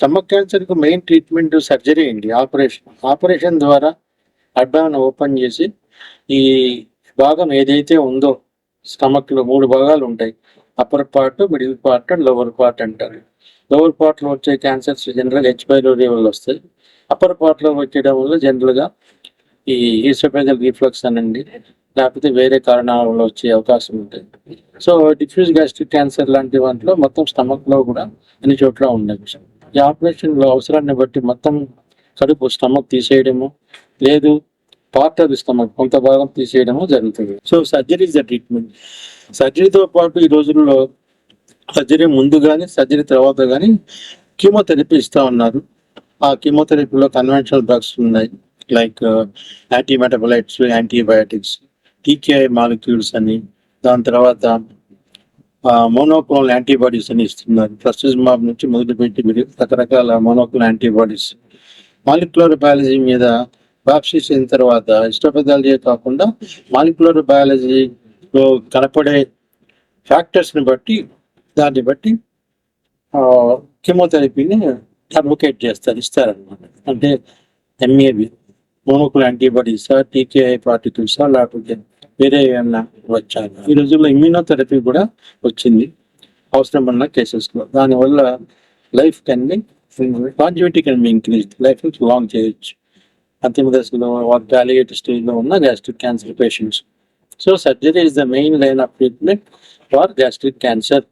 Stomach క్యాన్సర్కు main treatment surgery అండి operation. Operation ద్వారా అడ్డాను ఓపెన్ చేసి ఈ భాగం ఏదైతే ఉందో స్టమక్లో మూడు భాగాలు ఉంటాయి. Upper part middle part and lower part అంటారు. లోవర్ పార్ట్లో వచ్చే క్యాన్సర్స్ జనరల్ హెచ్ పైలోరీ వల్ల వస్తాయి. అప్పర్ పార్ట్లో వచ్చేయడం వల్ల జనరల్గా ఈ ఈసోఫేజల్ రీఫ్లక్స్ అనండి లేకపోతే వేరే కారణాల వల్ల వచ్చే అవకాశం ఉంటుంది. సో డిఫ్యూజ్ గ్యాస్ట్రిక్ క్యాన్సర్ లాంటి వాటిలో మొత్తం స్టమక్లో కూడా అన్ని చోట్ల ఉండొచ్చు. ఈ ఆపరేషన్లో అవసరాన్ని బట్టి మొత్తం కడుపు స్టమక్ తీసేయడము లేదు పార్ట్ ఆఫ్ స్టమక్ కొంత భాగం తీసేయడము జరుగుతుంది. So surgery is the treatment. సర్జరీతో పాటు ఈ రోజుల్లో సర్జరీ ముందు కానీ సర్జరీ తర్వాత కానీ కీమోథెరపీ ఇస్తా ఉన్నారు. ఆ కీమోథెరపీలో కన్వెన్షనల్ డ్రగ్స్ ఉన్నాయి. Like anti metabolites antibiotics TKI molecules అని దాని తర్వాత మోనోక్లోనల్ యాంటీబాడీస్ అని ఇస్తున్నారు. ప్రస్తుతం నుంచి మొదలుపెట్టి మీరు రకరకాల మోనోక్లోనల్ యాంటీబాడీస్ మాలిక్యులర్ బయాలజీ మీద బాప్సిస్ అయిన తర్వాత హిస్టోపెథాలజీ కాకుండా మాలిక్యులర్ బయాలజీలో కనపడే ఫ్యాక్టర్స్ని బట్టి దాన్ని బట్టి కెమోథెరపీని అడ్వకేట్ చేస్తారు ఇస్తారనమాట అంటే ఎంఏబి మోనోకుల్ యాంటీబాడీసా టీకేఐ పార్టికల్సా లేకపోతే వేరే ఏమన్నా వచ్చాను ఈ రోజుల్లో ఇమ్యూనోథెరపీ కూడా వచ్చింది. అవసరం ఉన్న కేసెస్లో దానివల్ల life can be longevity can be increase life long చేయొచ్చు. అంతిమ దశలో ప్యాలియేటివ్ స్టేజ్లో ఉన్న gastric cancer patients so surgery is the main line of treatment for gastric cancer